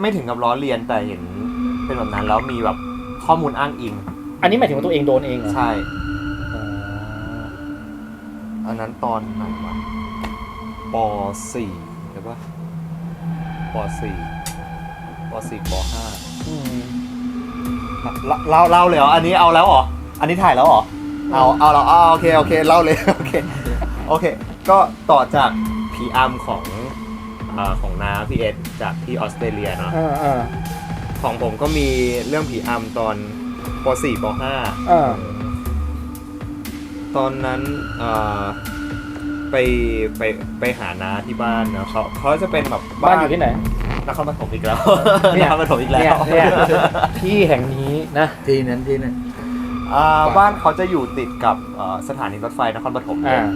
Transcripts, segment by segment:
ไม่ถึงกับล้อเลียนแต่เห็นเป็นแบบนั้นแล้วมีแบบข้อมูลอ้างอิง อันนี้หมายถึงว่าตัวเองโดนเองเหรอใช่อ๋ออันนั้นตอนไหนวะปสี่หรือปะปสี่ปสี่ปห้าอืมเล่าเล่าเล่าเลยเหรออันนี้เอาแล้วเหรออันนี้ถ่ายแล้วเหรอเอาเอาเราเอาโอเคโอเคเล่าเลยโอเคโอเค ก็ต่อจากผีอัมของ อ่าของน้าพี่เอสจากที่ออสเตรเลียเนาะอ่าอ่าของผมก็มีเรื่องผีอัมตอนปสี่ปห้าอ่าตอนนั้นอ่าไปไปไปหาน้าที่บ้านเนาะเขาเขาจะเป็นแบบบ้านอยู่ที่ไหน นครปฐมอีกแล้วเนี่นย ครปฐมอีกแล้เนี่ยวเนี่ยที่แห่งนี้นะ ที่นั้นที่นั้น อ่าบ้านเขาจะอยู่ติดกับเอ่อสถานีรถไฟนครปฐมเลยอ่า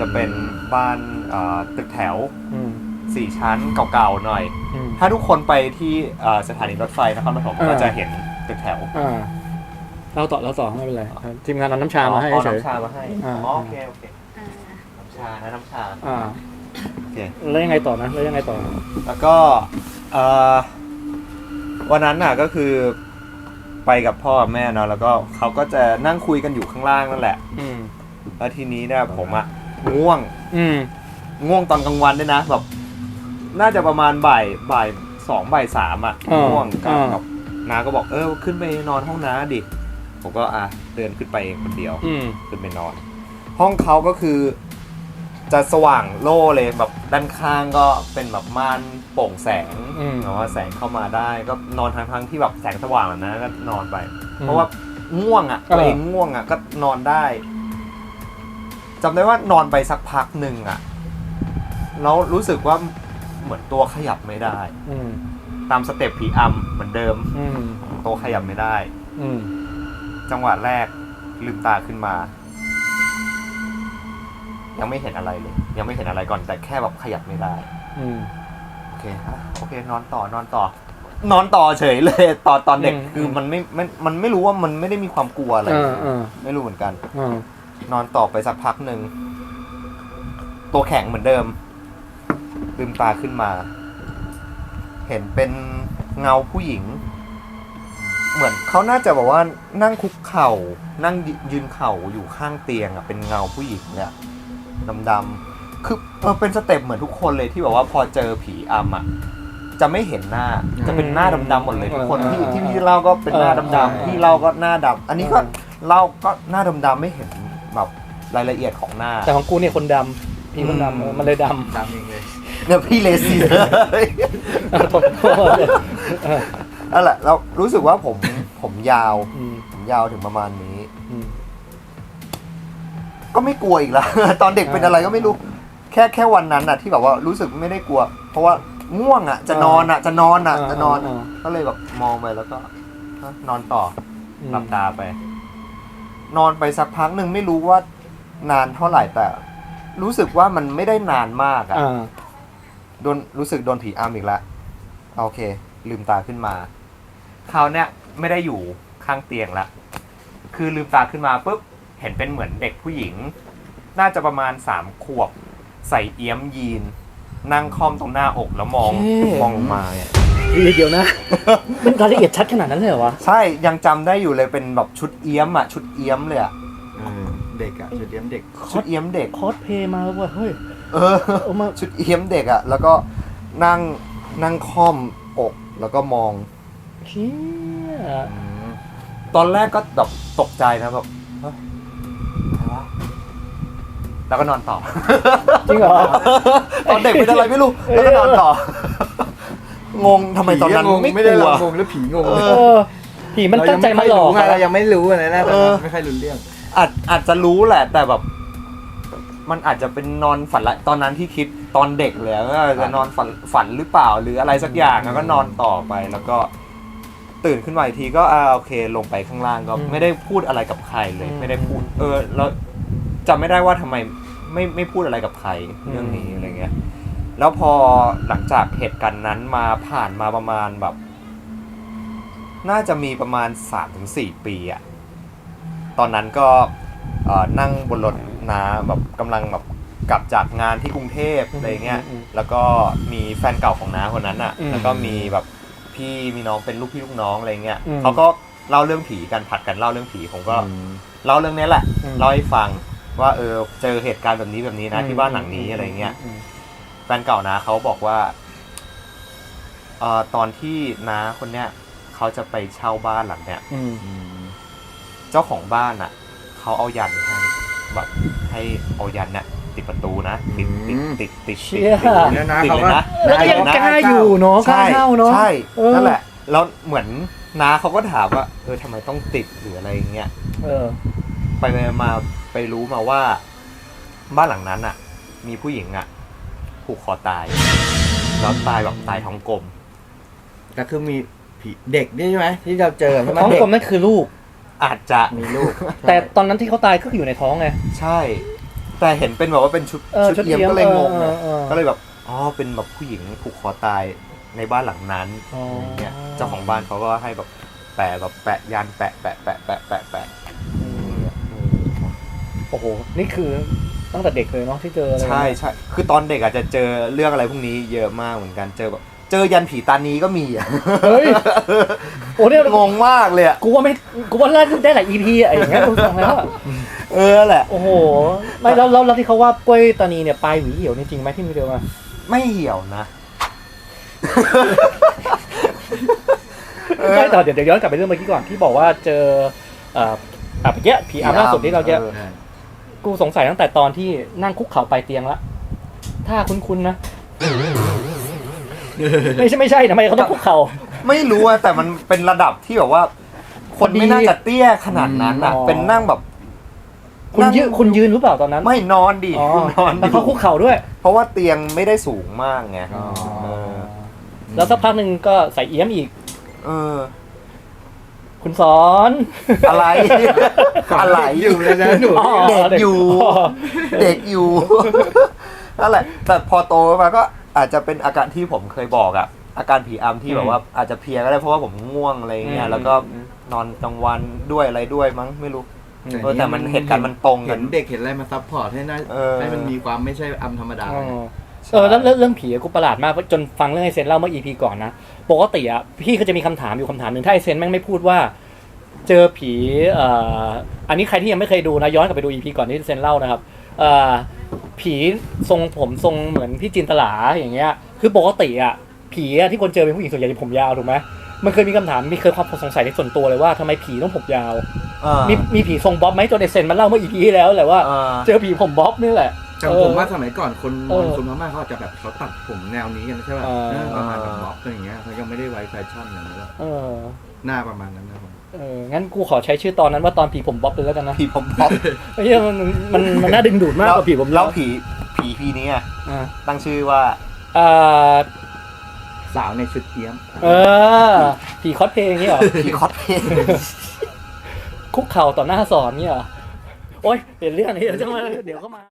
จะเป็นบ้านเอ่อตึกแถว อืม สี่ชั้นเก่าๆหน่อย อืม ถ้าทุกคนไปที่เอ่อสถานีรถไฟนครปฐมอ่าก็จะเห็นตึกแถวอ่าเราต่อเราต่อไม่เป็นไรทีมงานเอาน้ำชามาให้อ๋อเฉย น้ำชามาให้อ่า อ๋อโอเคโอเคน้ำชานะน้ำชาอ่าโอเค แล้วยังไงต่อนะแล้วยังไงต่อ แล้วก็เอ่อวันนั้นน่ะก็คือไปกับพ่อกับแม่เนาะแล้วก็เขาก็จะนั่งคุยกันอยู่ข้างล่างนั่นแหละ อืม แล้วทีนี้เนี่ยผมอะง่วงอืม ง่วงตอนกลางวันด้วยนะแบบ น่าจะประมาณบ่ายบ่ายสองบ่ายสามอะอ่าง่วงกับอ่า กับนาก็บอกเออขึ้นไปนอนห้องน้าดิ ผมก็อะเดินขึ้นไปเองคนเดียว อืม ขึ้นไปนอน ห้องเขาก็คือ จะสว่างโล่เลยแบบด้านข้างก็เป็นแบบม่านโปร่งแสงอืม แบบว่าแสงเข้ามาได้ ก็นอนทางทางๆที่แบบแสงสว่างแบบนั้นก็นอนไป เพราะว่าง่วงอะเออ ตัวเองง่วงอะก็นอนได้จำได้ว่านอนไปสักพักหนึ่งอะแล้วรู้สึกว่า เหมือนตัวขยับไม่ได้ อืมตามสเต็ปผีอัมเหมือนเดิม อืมตัวขยับไม่ได้ อืมจังหวะแรกลืมตาขึ้นมา ยังไม่เห็นอะไรเลย ยังไม่เห็นอะไรก่อนแต่แค่แบบขยับไม่ได้ อืม โอเคอะโอเคนอนต่อนอนต่อ นอนต่อเฉยเลย ตอนตอนเด็กอืม คือมันไม่ไม่มันไม่รู้ว่ามันไม่ได้มีความกลัวอะไรอ่าอ่าไม่รู้เหมือนกันอ่านอนต่อไปสักพักหนึ่งตัวแข็งเหมือนเดิม ลืมตาขึ้นมา เห็นเป็นเงาผู้หญิง เหมือนเขาน่าจะบอกว่านั่งคุกเข่า นั่งยืนเข่าอยู่ข้างเตียงอะเป็นเงาผู้หญิงเนี่ยดำๆคือเออเป็นสเต็ปเหมือนทุกคนเลยที่แบบว่าพอเจอผีอำอะจะไม่เห็นหน้าจะเป็นหน้าดำๆหมดเลยทุกคนที่ที่พี่เล่าก็เป็นหน้าดำๆพี่เล่าก็หน้าดำอันนี้ก็เล่าก็หน้าดำๆไม่เห็นแบบรายละเอียดของหน้า แต่ของกูเนี่ยคนดำ พี่คนอืมดำเออมันเลยดำดำเองเลยเนี่ยพี่เลซี่เลยโทษโทษเออนั่นแหละเรารู้สึกว่าผมผมยาว อืมผมยาวถึงประมาณนี้ อืม ก็ไม่กลัวอีกแล้ว ตอนเด็กเป็นอะไรก็ไม่รู้ แค่แค่วันนั้นอะที่แบบว่ารู้สึกไม่ได้กลัว เพราะว่าง่วงอะจะนอนอะจะนอนอะจะนอนอ่า ก็เลยแบบมองไปแล้วก็อะนอนต่ออืมหลับตาไป นอนไปสักพักหนึ่งไม่รู้ว่านานเท่าไหร่แต่ รู้สึกว่ามันไม่ได้นานมากอะอ่าโดนรู้สึกโดนผีอำอีกแล้วโอเค ลืมตาขึ้นมาคราวเนี้ยไม่ได้อยู่ข้างเตียงละคือลืมตาขึ้นมาปุ๊บเห็นเป็นเหมือนเด็กผู้หญิง น่าจะประมาณสามขวบ ใส่เอี้ยมยีน นั่งค่อมตรงหน้าอกแล้วมองมองลงมาเนี่ย เดี๋ยวนะ มันรายละเอียดชัดขนาดนั้นเลยเหรอวะ ใช่ยังจำได้อยู่เลยเป็นแบบชุดเอี้ยมอะ ชุดเอี้ยมเลยอะ เออเด็กอะจุดเลี้ยงเด็ก ชุดเอี้ยมเด็ก คอสเพลย์มาแล้วเว้ยเฮ้ย เออ เอามา ชุดเอี้ยมเด็กอะแล้วก็นั่งนั่งค่อมอกแล้วก็มอง เชี่ยตอนแรกก็แบบตกใจนะแบบเฮ้ยอะไรวะแล้วก็นอนต่อ จริงเหรอ ตอนเด็กเป็นอะไรไม่รู้ แล้วก็นอนต่อ งงทำไมตอนนั้นผีงงไม่ไม่กได้ลัว เรางงแล้วผีงงเอเออ ผีมันตั้งใจมาหลอกไงเรายังไม่รู้อะไรนะเออไม่ค่อยรู้เรื่อง อาจอาจจะรู้แหละ แต่แบบ มันอาจจะเป็นนอนฝันละตอนนั้นที่คิดตอนเด็กเลยว่าจะนอนฝันฝันหรือเปล่าหรืออะไรสักอย่างแล้วก็นอนต่อไปแล้วก็ตื่นขึ้นมาอีกทีก็อ่าโอเค ลงไปข้างล่างก็ไม่ได้พูดอะไรกับใครเลย ไม่ได้พูด เออแล้วจำไม่ได้ว่าทำไมไม่ไม่พูดอะไรกับใครเรื่องนี้อะไรเงี้ย แล้วพอหลังจากเหตุการณ์นั้นมาผ่านมาประมาณแบบ น่าจะมีประมาณสามถึงสี่ปีอะ ตอนนั้นก็เอ่อนั่งบนรถน้าแบบกำลังแบบกลับจากงานที่กรุงเทพอะไรเงี้ยแล้วก็มีแฟนเก่าของน้าคนนั้นอะอืมแล้วก็มีแบบพี่มีน้องเป็นลูกพี่ลูกน้องอะไรเงี้ยอืมเขาก็เล่าเรื่องผีกันผัดกันเล่าเรื่องผีผมก็ เล่าเรื่องนี้แหละอืม เล่าให้ฟังว่าเออเจอเหตุการณ์แบบนี้แบบนี้นะที่บ้านหลังนี้อะไรเงี้ย มแฟนเก่านะเขาบอกว่าเอ่อตอนที่น้าคนเนี้ยเขาจะไปเช่าบ้านหลังเนี้ยอืม เจ้าของบ้านอะเขาเอายันให้แบบให้เอายันเนี่ยติดประตูนะติดติดติดติดติดเชี่ยติดแล้วนะติดเขาเลยก็นะแล้วก็ยังนะกล้าอยู่เนาะกล้าใช่เข้าเนาะใช่เออนั่นแหละแล้วเหมือนน้าเขาก็ถามว่าเออทำไมต้องติดหรืออะไรอย่างเงี้ยเออไปไปมาไปรู้มาว่า บ้านหลังนั้นอะ มีผู้หญิงอะผูกคอตายแล้วตายแบบตายท้องกลมก็คือมีผีเด็กนี่ใช่ไหมที่เราเจอใช่ไหมท้องเด็กลมนั่นคือลูก อาจจะมีลูกแต่ตอนนั้นที่เขาตายก็อยู่ในท้องไง ใช่ แต่เห็นเป็นแบบว่าเป็นชุดเออชุดเอี่ยมชุดเอี่ยมก็เลยงงเอไงอเออ ก็เลยแบบอ๋อเป็นแบบผู้หญิงผูกคอตายในบ้านหลังนั้นอ๋อเนี่ยเจ้าของบ้านเขาก็ให้แบบแปะแบบแปะยันแปะแปะแปะแปะแปะแปะอืมโอ้โห นี่คือตั้งแต่เด็กเลยเนาะที่เจออะไร ใช่ใช่คือตอนเด็กอาจจะเจอเรื่องอะไรพวกนี้เยอะมากเหมือนกันเจอแบบ เจอยันผีตานีก็มีอะเฮ้ย โอ้เนี่ยงงมากเลยอะกูว่าไม่กูว่าน่าจะได้หลาย EP อะอย่างเงี้ยดูฟังแล้วอะเออแหละ โอ้โหไม่แล้วแล้วแล้วที่เขาว่ากล้วยตานีเนี่ยปลายหวีเหี่ยวนี่จริงไหมที่มีเจอมาไม่เหี่ยวนะเออไม่แต่เดี๋ยวเดี๋ยวย้อนกลับไปเรื่องเมื่อกี้ก่อนที่บอกว่าเจอเอ่ออะเมื่อกี้ผีอำล่าสุดที่เราเจอออกูสงสัยตั้งแต่ตอนที่นั่งคุกเข่าปลายเตียงละ ถ้าคุ้นๆนะ ไม่ใช่ไม่ใช่ทำไมเขาต้องคุกเข่า ไม่รู้อะแต่มันเป็นระดับที่แบบว่า คนไม่น่าจะเตี้ยขนาดนั้นอะอ๋อ เป็นนั่งแบบคุณยืนงคุณยืนหรือเปล่าตอนนั้นไม่นอนดิอ๋อนอนแล้วดิเขาคุกเข่าด้วย เพราะว่าเตียงไม่ได้สูงมากไงอ๋อเออแล้วสักพักหนึ่งก็ใส่เอี้ยมอีก เออ คุณสอน อะไร อะไรอยู่เลยนะหนูอ๋อเด็กอยู่อ๋อเด็กอยู่นั่นแหละแต่พอโตมาก็ อาจจะเป็นอาการที่ผมเคยบอกอะอาการผีอำที่แบบว่าอาจจะเพลียก็ได้เพราะว่าผมง่วงอะไรเงี้ยแล้วก็นอนกลางวันด้วยอะไรด้วยมั้งไม่รู้เออแต่มันเหตุการณ์มันตรงกัเห็นน เด็กเห็นอะไรมาซัพพอร์ตให้น่าเออ ให้มันมีความไม่ใช่อัมธรรมดา อ๋อเออแล้วเรื่องเรื่องผีอะกูประหลาดมากเพราะจนฟังเรื่องไอเซนเล่าเมื่อ EP ก่อนนะ ปกติอะพี่ก็จะมีคำถามอยู่คำถามหนึ่งถ้าไอเซนแม่งไม่พูดว่า เจอผีเอ่ออันนี้ใครที่ยังไม่เคยดูนะย้อนกลับไปดู EP ก่อนที่เซนเล่านะครับเอ่อ ผีทรงผมทรงเหมือนพี่จินตลาอย่างเงี้ย คือปกติอะผีอะที่คนเจอเป็นผู้หญิงส่วนใหญ่จะผมยาวถูกไหมมันเคยมีคำถามมีเคยความสงสัยในส่วนตัวเลยว่าทำไมผีต้องผมยาว อ่ามีมีผีทรงบ๊อบไหมจนไอเซนมันเล่าเมื่อ EP ที่แล้วแหละว่า อ่าเจอผีผมบ๊อบนี่แหละ จำผมว่าสมัยก่อนคนเออคนพม่าเขาอาจจะแบบเขาตัดผมแนวนี้กันใช่ป่ะเออ เออประมาณแบบบ๊อบอะไรอย่างเงี้ยเขายังไม่ได้ไว้แฟชั่นอย่างนี้หรอกเออ หน้าประมาณนั้นนะผม เอองั้นกูขอใช้ชื่อตอนนั้นว่าตอนผีผมบ๊อบเลยแล้วกันนะผีผมพร้อมไอ้เหี้ยมันมันมันน่าดึงดูดมากกว่าผีผมแล้วบ๊อบผีผีพีนี้อะอ่าตั้งชื่อว่าอ่าสาวในชุดเอี้ยม เออ ผีคอสเพลย์อย่างเงี้ยเหรอผีคอสเพลย์คุกเข่าต่อหน้าสอนเนี่ยเหรอโอ๊ยเปลี่ยนเรื่องนี้เดี๋ยวจะมาเดี๋ยวก็มา